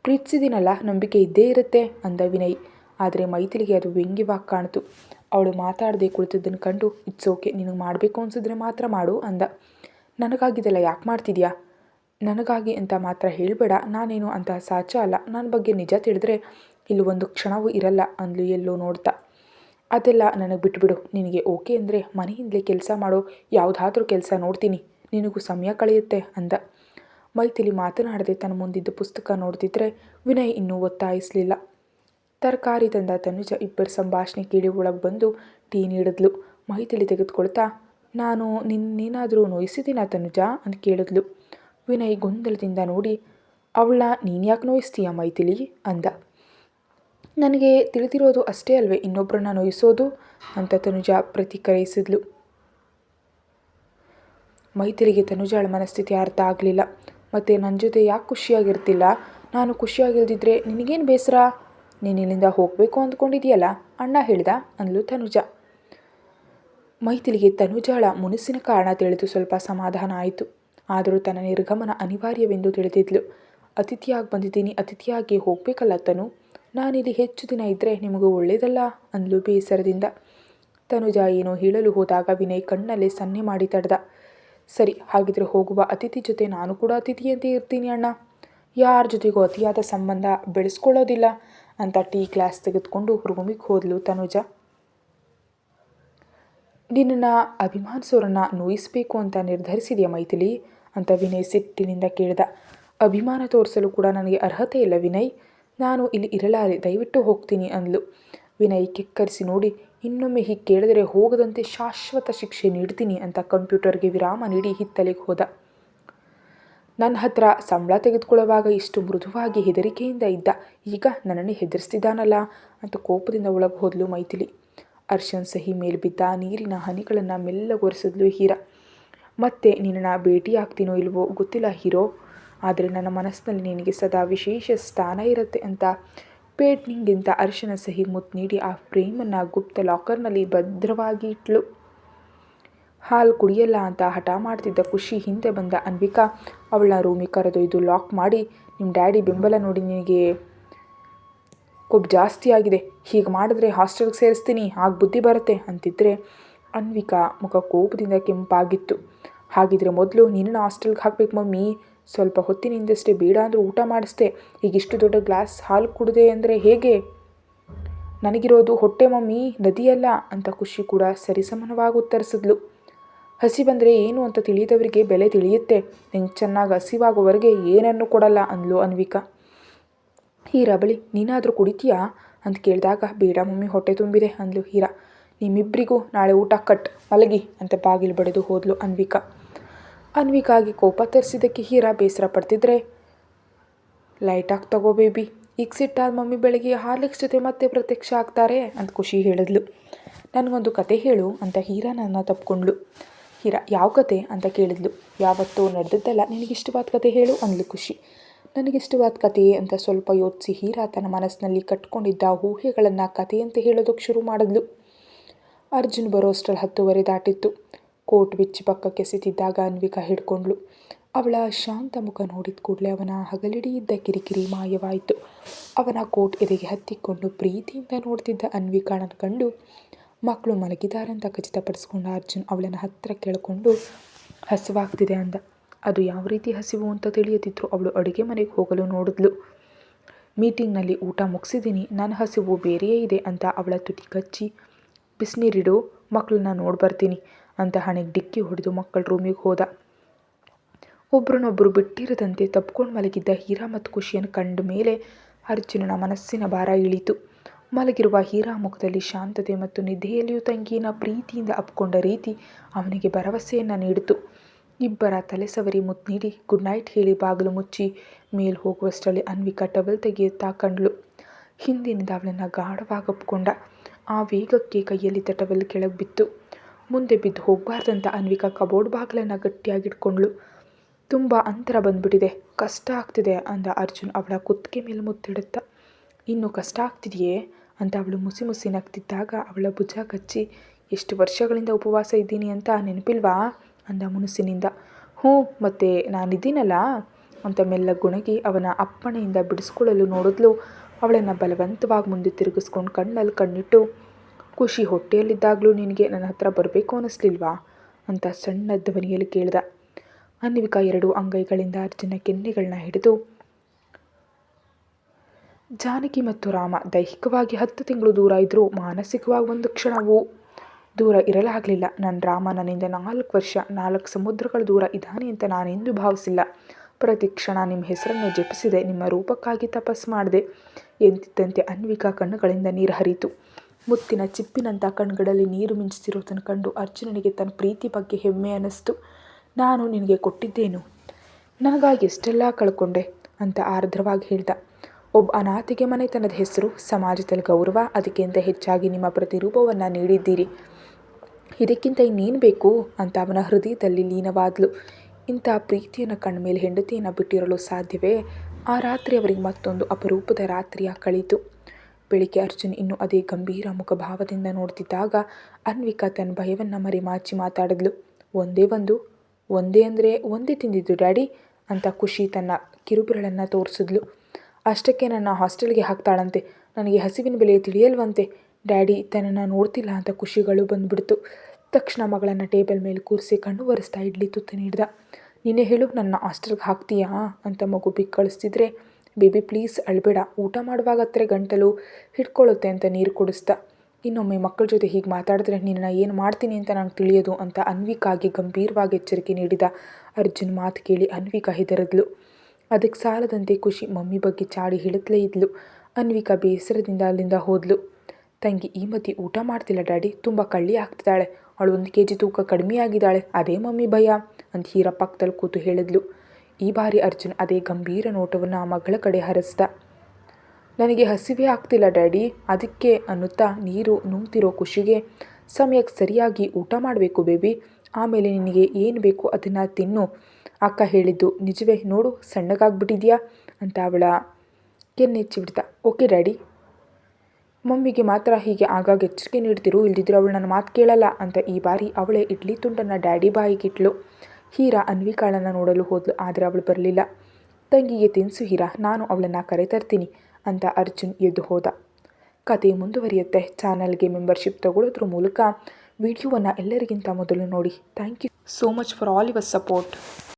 ಪ್ರೀತಿಸಿದ್ದೀನಲ್ಲ ನಂಬಿಕೆ ಇದ್ದೇ ಇರುತ್ತೆ ಅಂದ ವಿನಯ್. ಆದರೆ ಮೈಥಿಲಿಗೆ ಅದು ವ್ಯಂಗ್ಯವಾಗಿ ಕಾಣ್ತು. ಅವಳು ಮಾತಾಡದೆ ಕುಳಿತಿದ್ದನ್ನು ಕಂಡು ಇಟ್ಸ್ ಓಕೆ ನಿನಗೆ ಮಾಡಬೇಕು ಅನಿಸಿದ್ರೆ ಮಾತ್ರ ಮಾಡು ಅಂದ. ನನಗಾಗಿದೆಲ್ಲ ಯಾಕೆ ಮಾಡ್ತಿದ್ಯಾ? ನನಗಾಗಿ ಅಂತ ಮಾತ್ರ ಹೇಳಬೇಡ, ನಾನೇನು ಅಂತ ಸಾಚ ಅಲ್ಲ. ನನ್ನ ಬಗ್ಗೆ ನಿಜ ತಿಳಿದ್ರೆ ಇಲ್ಲಿ ಒಂದು ಕ್ಷಣವೂ ಇರಲ್ಲ ಅಂದ್ಲು ಎಲ್ಲೋ ನೋಡ್ತಾ. ಅದೆಲ್ಲ ನನಗೆ ಬಿಟ್ಬಿಡು. ನಿನಗೆ ಓಕೆ ಅಂದರೆ ಮನೆಯಿಂದಲೇ ಕೆಲಸ ಮಾಡೋ ಯಾವುದಾದ್ರೂ ಕೆಲಸ ನೋಡ್ತೀನಿ. ನಿನಗೂ ಸಮಯ ಕಳೆಯುತ್ತೆ ಅಂದ. ಮೈಥಿಲಿ ಮಾತನಾಡದೆ ತನ್ನ ಮುಂದಿದ್ದ ಪುಸ್ತಕ ನೋಡ್ತಿದ್ರೆ ವಿನಯ್ ಇನ್ನೂ ಒತ್ತಾಯಿಸಲಿಲ್ಲ. ತರಕಾರಿ ತಂದ ತನುಜ ಇಬ್ಬರ ಸಂಭಾಷಣೆ ಕೇಳಿ ಒಳಗೆ ಬಂದು ಟೀ ನೀಡಿದ್ಲು. ಮೈಥಿಲಿ ತೆಗೆದುಕೊಳ್ತಾ, ನಾನು ನಿನ್ನೇನಾದರೂ ನೋಯಿಸಿದ್ದೀನಾ ತನುಜ? ಅಂತ ಕೇಳಿದ್ಲು. ವಿನಯ್ ಗೊಂದಲದಿಂದ ನೋಡಿ ಅವಳ ನೀನು ಯಾಕೆ ನೋಯಿಸ್ತೀಯ ಮೈಥಿಲಿ? ಅಂದ. ನನಗೆ ತಿಳಿದಿರೋದು ಅಷ್ಟೇ ಅಲ್ವೇ ಇನ್ನೊಬ್ಬರನ್ನ ನೋಯಿಸೋದು? ಅಂತ ತನುಜ ಪ್ರತಿಕ್ರಿಯಿಸಿದ್ಲು. ಮೈತ್ರಿಗೆ ತನುಜಾಳ ಮನಸ್ಥಿತಿ ಅರ್ಥ ಆಗಲಿಲ್ಲ. ಮತ್ತು ನನ್ನ ಜೊತೆ ಯಾಕೆ ಖುಷಿಯಾಗಿರ್ತಿಲ್ಲ? ನಾನು ಖುಷಿಯಾಗಿಲ್ದಿದ್ರೆ ನಿನಗೇನು ಬೇಸರ? ನೀನು ಇಲ್ಲಿಂದ ಹೋಗಬೇಕು ಅಂದ್ಕೊಂಡಿದೆಯಲ್ಲ? ಅಣ್ಣ ಹೇಳಿದ, ಅಂದ್ಲು ತನುಜ. ಮೈಥಿಲಿಗೆ ತನುಜಾಳ ಮುನಿಸಿನ ಕಾರಣ ತಿಳಿದು ಸ್ವಲ್ಪ ಸಮಾಧಾನ ಆಯಿತು. ಆದರೂ ತನ್ನ ನಿರ್ಗಮನ ಅನಿವಾರ್ಯವೆಂದು ತಿಳಿದಿದ್ಲು. ಅತಿಥಿಯಾಗಿ ಬಂದಿದ್ದೀನಿ, ಅತಿಥಿಯಾಗಿ ಹೋಗಬೇಕಲ್ಲ ತನು? ನಾನಿಲ್ಲಿ ಹೆಚ್ಚು ದಿನ ಇದ್ದರೆ ನಿಮಗೂ ಒಳ್ಳೆಯದಲ್ಲ ಅಂದ್ಲು ಬೇಸರದಿಂದ. ತನುಜ ಏನೋ ಹೇಳಲು ಹೋದಾಗ ವಿನಯ್ ಕಣ್ಣಲ್ಲಿ ಸನ್ನೆ ಮಾಡಿ ತಡೆದ. ಸರಿ, ಹಾಗಿದ್ರೆ ಹೋಗುವ ಅತಿಥಿ ಜೊತೆ ನಾನು ಕೂಡ ಅತಿಥಿಯಂತೆ ಇರ್ತೀನಿ ಅಣ್ಣ. ಯಾರ ಜೊತೆಗೂ ಅತಿಯಾದ ಸಂಬಂಧ ಬೆಳೆಸ್ಕೊಳ್ಳೋದಿಲ್ಲ ಅಂತ ಟೀ ಗ್ಲಾಸ್ ತೆಗೆದುಕೊಂಡು ರೂಮಿಗೆ ಹೋದ್ಲು ತನುಜ. ನಿನ್ನನ್ನು ಅಭಿಮಾನಿಸೋರನ್ನ ನೋಯಿಸಬೇಕು ಅಂತ ನಿರ್ಧರಿಸಿದೆಯಾ ಮೈಥಿಲಿ? ಅಂತ ವಿನಯ್ ಸಿಟ್ಟಿನಿಂದ ಕೇಳಿದ. ಅಭಿಮಾನ ತೋರಿಸಲು ಕೂಡ ನನಗೆ ಅರ್ಹತೆ ಇಲ್ಲ ವಿನಯ್. ನಾನು ಇಲ್ಲಿ ಇರಲಾರೆ, ದಯವಿಟ್ಟು ಹೋಗ್ತೀನಿ ಅಂದ್ಲು. ವಿನಯ್ ಕೆಕ್ಕರಿಸಿ ನೋಡಿ, ಇನ್ನೊಮ್ಮೆ ಹೀಗೆ ಕೇಳಿದರೆ ಹೋಗದಂತೆ ಶಾಶ್ವತ ಶಿಕ್ಷೆ ನೀಡ್ತೀನಿ ಅಂತ ಕಂಪ್ಯೂಟರ್ಗೆ ವಿರಾಮ ನೀಡಿ ಹಿತ್ತಲಿಗೆ ಹೋದ. ನನ್ನ ಹತ್ರ ಸಂಬಳ ತೆಗೆದುಕೊಳ್ಳುವಾಗ ಇಷ್ಟು ಮೃದುವಾಗಿ ಹೆದರಿಕೆಯಿಂದ ಇದ್ದ. ಈಗ ನನ್ನನ್ನು ಹೆದರಿಸ್ತಿದ್ದಾನಲ್ಲ ಅಂತ ಕೋಪದಿಂದ ಒಳಗೆ ಹೋದಲು ಮೈಥಿಲಿ. ಅರ್ಶನ್ ಸಹಿ ಮೇಲ್ಬಿದ್ದ ನೀರಿನ ಹನಿಗಳನ್ನು ಮೆಲ್ಲಗೊರೆಸಿದ್ಲು ಹೀರ. ಮತ್ತೆ ನಿನ್ನ ಭೇಟಿ ಆಗ್ತೀನೋ ಇಲ್ವೋ ಗೊತ್ತಿಲ್ಲ ಹೀರೋ. ಆದರೆ ನನ್ನ ಮನಸ್ಸಿನಲ್ಲಿ ನಿನಗೆ ಸದಾ ವಿಶೇಷ ಸ್ಥಾನ ಇರುತ್ತೆ ಅಂತ ಪೇಟ್ನಿಂಗಿಂತ ಅರಿಶಿನ ಸಹಿ ಮುತ್ತು ನೀಡಿ ಆ ಫ್ರೇಮನ್ನು ಗುಪ್ತ ಲಾಕರ್ನಲ್ಲಿ ಭದ್ರವಾಗಿ ಇಟ್ಲು. ಹಾಲು ಕುಡಿಯಲ್ಲ ಅಂತ ಹಠ ಮಾಡ್ತಿದ್ದ ಖುಷಿ ಹಿಂದೆ ಬಂದ ಅನ್ವಿಕಾ ಅವಳನ್ನ ರೂಮಿಗೆ ಕರೆದೊಯ್ದು ಲಾಕ್ ಮಾಡಿ ನಿಮ್ಮ ಡ್ಯಾಡಿ ಬೆಂಬಲ ನೋಡಿ ನಿನಗೆ ಕೊಬ್ಬು ಜಾಸ್ತಿ ಆಗಿದೆ. ಹೀಗೆ ಮಾಡಿದ್ರೆ ಹಾಸ್ಟೆಲ್ಗೆ ಸೇರಿಸ್ತೀನಿ, ಆಗ ಬುದ್ಧಿ ಬರುತ್ತೆ ಅಂತಿದ್ರೆ ಅನ್ವಿಕಾ ಮುಖ ಕೋಪದಿಂದ ಕೆಂಪಾಗಿತ್ತು. ಹಾಗಿದ್ರೆ ಮೊದಲು ನಿನ್ನ ಹಾಸ್ಟೆಲ್ಗೆ ಹಾಕ್ಬೇಕು ಮಮ್ಮಿ. ಸ್ವಲ್ಪ ಹೊತ್ತಿನಿಂದಷ್ಟೇ ಬೇಡ ಅಂದರೂ ಊಟ ಮಾಡಿಸ್ದೆ. ಈಗ ಇಷ್ಟು ದೊಡ್ಡ ಗ್ಲಾಸ್ ಹಾಲು ಕುಡಿದೆ ಅಂದರೆ ಹೇಗೆ? ನನಗಿರೋದು ಹೊಟ್ಟೆ ಮಮ್ಮಿ, ನದಿಯಲ್ಲ ಅಂತ ಖುಷಿ ಕೂಡ ಸರಿಸಮನವಾಗಿ ಉತ್ತರಿಸಿದ್ಲು ಹಸಿ ಬಂದರೆ ಏನು ಅಂತ ತಿಳಿದವರಿಗೆ ಬೆಲೆ ತಿಳಿಯುತ್ತೆ. ನಿಂಗೆ ಚೆನ್ನಾಗಿ ಹಸಿವಾಗೋವರೆಗೆ ಏನನ್ನು ಕೊಡಲ್ಲ ಅಂದ್ಲು ಅನ್ವಿಕಾ. ಹೀರಾ ಬಳಿ ನೀನಾದರೂ ಕುಡಿತೀಯಾ? ಅಂತ ಕೇಳಿದಾಗ, ಬೇಡ ಮಮ್ಮಿ, ಹೊಟ್ಟೆ ತುಂಬಿದೆ ಅಂದ್ಲು ಹೀರಾ. ನಿಮ್ಮಿಬ್ಬರಿಗೂ ನಾಳೆ ಊಟ ಕಟ್, ಮಲಗಿ ಅಂತ ಬಾಗಿಲು ಬಡಿದು ಹೋದ್ಲು ಅನ್ವಿಕಾ. ಅನ್ವಿಕಾಗಿ ಕೋಪ ತರಿಸಿದ್ದಕ್ಕೆ ಹೀರಾ ಬೇಸರ ಪಡ್ತಿದ್ರೆ ಲೈಟಾಗಿ ತಗೋ ಬೇಬಿ ಈಗ ಸಿಟ್ಟಾದ ಮಮ್ಮಿ ಬೆಳಗ್ಗೆ ಹಾರ್ಲಿಕ್ಸ್ ಜೊತೆ ಮತ್ತೆ ಪ್ರತ್ಯಕ್ಷ ಆಗ್ತಾರೆ ಅಂತ ಖುಷಿ ಹೇಳಿದ್ಲು. ನನಗೊಂದು ಕತೆ ಹೇಳು ಅಂತ ಹೀರಾ ನನ್ನ ತಪ್ಕೊಂಡ್ಳು. ಹೀರಾ, ಯಾವ ಕತೆ? ಅಂತ ಕೇಳಿದ್ಲು. ಯಾವತ್ತೂ ನಡೆದಿದ್ದಲ್ಲ, ನಿನಗಿಷ್ಟವಾದ ಕತೆ ಹೇಳು ಅಂದ್ಲು ಖುಷಿ. ನನಗಿಷ್ಟವಾದ ಕತೆ ಅಂತ ಸ್ವಲ್ಪ ಯೋಚಿಸಿ ಹೀರಾ ತನ್ನ ಮನಸ್ಸಿನಲ್ಲಿ ಕಟ್ಕೊಂಡಿದ್ದ ಊಹೆಗಳನ್ನು ಕಥೆಯಂತೆ ಹೇಳೋದಕ್ಕೆ ಶುರು ಮಾಡಿದ್ಲು. ಅರ್ಜುನ್ ಬರೋಷ್ಟರಲ್ಲಿ ಹತ್ತುವರೆ ದಾಟಿತ್ತು. ಕೋಟ್ ಬಿಚ್ಚಿ ಪಕ್ಕಕ್ಕೆ ಸಿತ್ತಿದ್ದಾಗ ಅನ್ವಿಕಾ ಹಿಡ್ಕೊಂಡ್ಳು. ಅವಳ ಶಾಂತ ಮುಖ ನೋಡಿದ ಕೂಡಲೇ ಅವನ ಹಗಲಿಡೀ ಇದ್ದ ಕಿರಿಕಿರಿ ಮಾಯವಾಯಿತು. ಅವನ ಕೋಟ್ ಎದೆಗೆ ಹತ್ತಿಕೊಂಡು ಪ್ರೀತಿಯಿಂದ ನೋಡ್ತಿದ್ದ ಅನ್ವಿಕಾಳನ್ನು ಕಂಡು ಮಕ್ಕಳು ಮಲಗಿದಾರಂತ ಖಚಿತಪಡಿಸ್ಕೊಂಡ ಅರ್ಜುನ್ ಅವಳನ್ನು ಹತ್ತಿರ ಕೇಳಿಕೊಂಡು ಹಸಿವಾಗ್ತಿದೆ ಅಂದ. ಅದು ಯಾವ ರೀತಿ ಹಸಿವು ಅಂತ ತಿಳಿಯದಿದ್ರು ಅವಳು ಅಡುಗೆ ಮನೆಗೆ ಹೋಗಲು ನೋಡಿದ್ಲು. ಮೀಟಿಂಗ್ನಲ್ಲಿ ಊಟ ಮುಗಿಸಿದ್ದೀನಿ, ನನ್ನ ಹಸಿವು ಬೇರೆಯೇ ಇದೆ ಅಂತ ಅವಳ ತುಟಿ ಕಚ್ಚಿ, ಬಿಸಿನೀರಿಡು ಮಕ್ಕಳನ್ನ ನೋಡಿ ಬರ್ತೀನಿ ಅಂತ ಹಣೆಗೆ ಡಿಕ್ಕಿ ಹೊಡೆದು ಮಕ್ಕಳ ರೂಮಿಗೆ ಹೋದ. ಒಬ್ರನ್ನೊಬ್ಬರು ಬಿಟ್ಟಿರದಂತೆ ತಪ್ಕೊಂಡು ಮಲಗಿದ್ದ ಹೀರಾ ಮತ್ತು ಖುಷಿಯನ್ನು ಕಂಡ ಮೇಲೆ ಅರ್ಜುನನ ಮನಸ್ಸಿನ ಭಾರ ಇಳಿತು ಮಲಗಿರುವ ಹೀರಾ ಮುಖದಲ್ಲಿ ಶಾಂತತೆ ಮತ್ತು ನಿದ್ದೆಯಲ್ಲಿಯೂ ತಂಗಿನ ಪ್ರೀತಿಯಿಂದ ಅಪ್ಕೊಂಡ ರೀತಿ ಅವನಿಗೆ ಭರವಸೆಯನ್ನು ನೀಡಿತು. ಇಬ್ಬರ ತಲೆ ಸವರಿ ನೀಡಿ ಗುಡ್ ನೈಟ್ ಹೇಳಿ ಬಾಗಿಲು ಮುಚ್ಚಿ ಮೇಲ್ ಹೋಗುವಷ್ಟರಲ್ಲಿ ಅನ್ವಿಕಾ ಟಬಲ್ ತೆಗೆಯುತ್ತಾ ಕಂಡ್ಳು. ಹಿಂದಿನಿಂದ ಅವಳನ್ನು ಗಾಢವಾಗಿ ಒಪ್ಕೊಂಡ. ಆ ವೇಗಕ್ಕೆ ಕೈಯಲ್ಲಿದ್ದ ಟಬಲ್ ಕೆಳಗೆ ಬಿತ್ತು. ಮುಂದೆ ಬಿದ್ದು ಹೋಗಬಾರ್ದಂತ ಅನ್ವಿಕಾ ಕಬೋರ್ಡ್ ಬಾಗಿಲನ್ನು ಗಟ್ಟಿಯಾಗಿಟ್ಕೊಂಡ್ಳು. ತುಂಬ ಅಂತರ ಬಂದುಬಿಟ್ಟಿದೆ. ಕಷ್ಟ ಆಗ್ತಿದೆ ಅಂದ ಅರ್ಜುನ್ ಅವಳ ಕುತ್ತಿಗೆ ಮೇಲೆ ಮುತ್ತಿಡುತ್ತ. ಇನ್ನು ಕಷ್ಟ ಆಗ್ತಿದೆಯೇ ಅಂತ ಅವಳು ಮುಸಿ ಮುಸಿ ನಗ್ತಿದ್ದಾಗ ಅವಳ ಭುಜ ಕಚ್ಚಿ, ಎಷ್ಟು ವರ್ಷಗಳಿಂದ ಉಪವಾಸ ಇದ್ದೀನಿ ಅಂತ ನೆನಪಿಲ್ವಾ? ಅಂದ ಮುನಸಿನಿಂದ ಹ್ಞೂ, ಮತ್ತೆ ನಾನಿದ್ದೀನಲ್ಲ? ಅಂತ ಮೆಲ್ಲ ಗುಣಗಿ ಅವನ ಅಪ್ಪಣೆಯಿಂದ ಬಿಡಿಸ್ಕೊಳ್ಳಲು ನೋಡಿದ್ಲು. ಅವಳನ್ನು ಬಲವಂತವಾಗಿ ಮುಂದೆ ತಿರುಗಿಸ್ಕೊಂಡು ಕಣ್ಣಲ್ಲಿ ಕಣ್ಣಿಟ್ಟು ಖುಷಿ ಹೊಟ್ಟೆಯಲ್ಲಿದ್ದಾಗಲೂ ನಿನಗೆ ನನ್ನ ಹತ್ರ ಬರಬೇಕು ಅನ್ನಿಸ್ಲಿಲ್ವಾ? ಅಂತ ಸಣ್ಣ ಧ್ವನಿಯಲ್ಲಿ ಕೇಳಿದ. ಅನ್ವಿಕಾ ಎರಡು ಅಂಗೈಗಳಿಂದ ಅರ್ಜುನ ಕೆನ್ನೆಗಳನ್ನ ಹಿಡಿದು, ಜಾನಕಿ ಮತ್ತು ರಾಮ ದೈಹಿಕವಾಗಿ ಹತ್ತು ತಿಂಗಳು ದೂರ ಇದ್ದರೂ ಮಾನಸಿಕವಾಗಿ ಒಂದು ಕ್ಷಣವೂ ದೂರ ಇರಲಾಗಲಿಲ್ಲ. ನನ್ನ ರಾಮ ನನ್ನಿಂದ ನಾಲ್ಕು ವರ್ಷ, ನಾಲ್ಕು ಸಮುದ್ರಗಳ ದೂರ ಇದ್ದಾನೆ ಅಂತ ನಾನೆಂದೂ ಭಾವಿಸಿಲ್ಲ. ಪ್ರತಿ ಕ್ಷಣ ನಿಮ್ಮ ಹೆಸರನ್ನು ಜಪಿಸಿದೆ, ನಿಮ್ಮ ರೂಪಕ್ಕಾಗಿ ತಪಸ್ಸು ಮಾಡಿದೆ ಎಂತಿದ್ದಂತೆ ಅನ್ವಿಕಾ ಕಣ್ಣುಗಳಿಂದ ನೀರು ಹರಿತು ಮುತ್ತಿನ ಚಿಪ್ಪಿನಂಥ ಕಣ್ಗಳಲ್ಲಿ ನೀರು ಮಿಂಚುತ್ತಿರುವುದನ್ನು ಕಂಡು ಅರ್ಜುನನಿಗೆ ತನ್ನ ಪ್ರೀತಿ ಬಗ್ಗೆ ಹೆಮ್ಮೆ ಅನ್ನಿಸ್ತು. ನಾನು ನಿನಗೆ ಕೊಟ್ಟಿದ್ದೇನು? ನನಗಾಗಿ ಎಷ್ಟೆಲ್ಲ ಕಳ್ಕೊಂಡೆ? ಅಂತ ಆರ್ದ್ರವಾಗಿ ಹೇಳ್ದ. ಒಬ್ಬ ಅನಾಥಿಗೆ ಮನೆತನದ ಹೆಸರು, ಸಮಾಜದಲ್ಲಿ ಗೌರವ, ಅದಕ್ಕಿಂತ ಹೆಚ್ಚಾಗಿ ನಿಮ್ಮ ಪ್ರತಿರೂಪವನ್ನು ನೀಡಿದ್ದೀರಿ. ಇದಕ್ಕಿಂತ ಇನ್ನೇನು ಬೇಕು? ಅಂತ ಅವನ ಹೃದಯದಲ್ಲಿ ಲೀನವಾದಲು. ಇಂಥ ಪ್ರೀತಿಯನ್ನು ಕಣ್ಮೇಲೆ ಹೆಂಡತಿಯನ್ನು ಬಿಟ್ಟಿರಲು ಸಾಧ್ಯವೇ? ಆ ರಾತ್ರಿ ಅವರಿಗೆ ಮತ್ತೊಂದು ಅಪರೂಪದ ರಾತ್ರಿಯ ಕಳೀತು. ಬೆಳಿಗ್ಗೆ ಅರ್ಜುನ್ ಇನ್ನೂ ಅದೇ ಗಂಭೀರ ಮುಖಭಾವದಿಂದ ನೋಡ್ತಿದ್ದಾಗ ಅನ್ವಿಕಾ ತನ್ನ ಭಯವನ್ನು ಮರೆಮಾಚಿ ಮಾತಾಡಿದ್ಲು. ಒಂದೇ ಒಂದು, ಒಂದೇ ಅಂದರೆ ಒಂದೇ ತಿಂದಿದ್ದು ಡ್ಯಾಡಿ ಅಂತ ಖುಷಿ ತನ್ನ ಕಿರುಬುರಳನ್ನು ತೋರಿಸಿದ್ಲು. ಅಷ್ಟಕ್ಕೆ ನನ್ನ ಹಾಸ್ಟೆಲ್ಗೆ ಹಾಕ್ತಾಳಂತೆ. ನನಗೆ ಹಸಿವಿನ ಬೆಲೆ ತಿಳಿಯಲ್ವಂತೆ. ಡ್ಯಾಡಿ ತನ್ನನ್ನು ನೋಡ್ತಿಲ್ಲ ಅಂತ ಖುಷಿಗಳು ಬಂದುಬಿಡ್ತು. ತಕ್ಷಣ ಮಗಳನ್ನು ಟೇಬಲ್ ಮೇಲೆ ಕೂರಿಸಿ ಕಣ್ಣು ಒರೆಸ್ತಾ ಇಡ್ಲಿ ತುತ್ತ ನೀಡ್ದ. ನೀನೇ ಹೇಳು ನನ್ನ ಹಾಸ್ಟೆಲ್ಗೆ ಹಾಕ್ತೀಯಾ? ಅಂತ ಮಗು ಬಿಕ್ಕಳಿಸ್ತಿದ್ರೆ ಬೇಬಿ ಪ್ಲೀಸ್ ಅಳಬೇಡ. ಊಟ ಮಾಡುವಾಗ ಹತ್ತಿರ ಗಂಟಲು ಹಿಡ್ಕೊಳ್ಳುತ್ತೆ ಅಂತ ನೀರು ಕುಡಿಸ್ದ ಇನ್ನೊಮ್ಮೆ ಮಕ್ಕಳ ಜೊತೆ ಹೀಗೆ ಮಾತಾಡಿದ್ರೆ ನಿನ್ನ ಏನು ಮಾಡ್ತೀನಿ ಅಂತ ನಂಗೆ ತಿಳಿಯೋದು ಅಂತ ಅನ್ವಿಕಾಗೆ ಗಂಭೀರವಾಗಿ ಎಚ್ಚರಿಕೆ ನೀಡಿದ ಅರ್ಜುನ್ ಮಾತು ಕೇಳಿ ಅನ್ವಿಕಾ ಹೆದರಿದ್ಲು. ಅದಕ್ಕೆ ಸಾಲದಂತೆ ಖುಷಿ ಮಮ್ಮಿ ಬಗ್ಗೆ ಚಾಡಿ ಹೇಳುತ್ತಲೇ ಇದ್ಲು. ಅನ್ವಿಕಾ ಬೇಸರದಿಂದ ಅಲ್ಲಿಂದ ಹೋದ್ಲು. ತಂಗಿ, ಈ ಮತಿ ಊಟ ಮಾಡ್ತಿಲ್ಲ ಡ್ಯಾಡಿ. ತುಂಬ ಕಳ್ಳಿ ಆಗ್ತಿದ್ದಾಳೆ. ಅವಳು ಒಂದು ಕೆ ಜಿ ತೂಕ ಕಡಿಮೆ ಆಗಿದ್ದಾಳೆ. ಅದೇ ಮಮ್ಮಿ ಭಯ ಅಂತ ಹೀರಪ್ಪ ಕೂತು ಹೇಳಿದ್ಲು. ಈ ಬಾರಿ ಅರ್ಜುನ್ ಅದೇ ಗಂಭೀರ ನೋಟವನ್ನು ಆ ಮಗಳ ಕಡೆ ಹರಿಸ್ದ. ನನಗೆ ಹಸಿವೆ ಆಗ್ತಿಲ್ಲ, ಡ್ಯಾಡಿ. ಅದಕ್ಕೆ ಅನ್ನುತ್ತಾ ನೀರು ನುಂಗ್ತಿರೋ ಖುಷಿಗೆ, ಸಮಯಕ್ಕೆ ಸರಿಯಾಗಿ ಊಟ ಮಾಡಬೇಕು ಬೇಬಿ. ಆಮೇಲೆ ನಿನಗೆ ಏನು ಬೇಕು ಅದನ್ನು ತಿನ್ನು. ಅಕ್ಕ ಹೇಳಿದ್ದು ನಿಜವೇ, ನೋಡು, ಸಣ್ಣಗಾಗ್ಬಿಟ್ಟಿದ್ಯಾ? ಅಂತ ಅವಳ ಬಿಡ್ತಾ, ಓಕೆ ಡ್ಯಾಡಿ. ಮಮ್ಮಿಗೆ ಮಾತ್ರ ಹೀಗೆ ಆಗಾಗ ಎಚ್ಚರಿಕೆ ನೀಡ್ತಿರು, ಇಲ್ದಿದ್ರು ಅವಳು ನನ್ನ ಮಾತು ಕೇಳಲ್ಲ ಅಂತ ಈ ಬಾರಿ ಅವಳೇ ಇಡ್ಲಿ ತುಂಡನ್ನು ಡ್ಯಾಡಿ ಬಾಯಿಗಿಟ್ಲು. ಹೀರಾ ಅನ್ವಿಕಾಳನ್ನು ನೋಡಲು ಹೋದ್ಲು, ಆದರೆ ಅವಳು ಬರಲಿಲ್ಲ. ತಂಗಿಗೆ ತಿನ್ಸು ಹೀರಾ, ನಾನು ಅವಳನ್ನು ಕರೆತರ್ತೀನಿ ಅಂತ ಅರ್ಜುನ್ ಎದ್ದು ಹೋದ. ಕತೆ ಮುಂದುವರಿಯುತ್ತೆ. ಚಾನಲ್ಗೆ ಮೆಂಬರ್ಶಿಪ್ ತಗೊಳ್ಳೋದ್ರ ಮೂಲಕ ವಿಡಿಯೋವನ್ನು ಎಲ್ಲರಿಗಿಂತ ಮೊದಲು ನೋಡಿ. Thank you so much for all your support.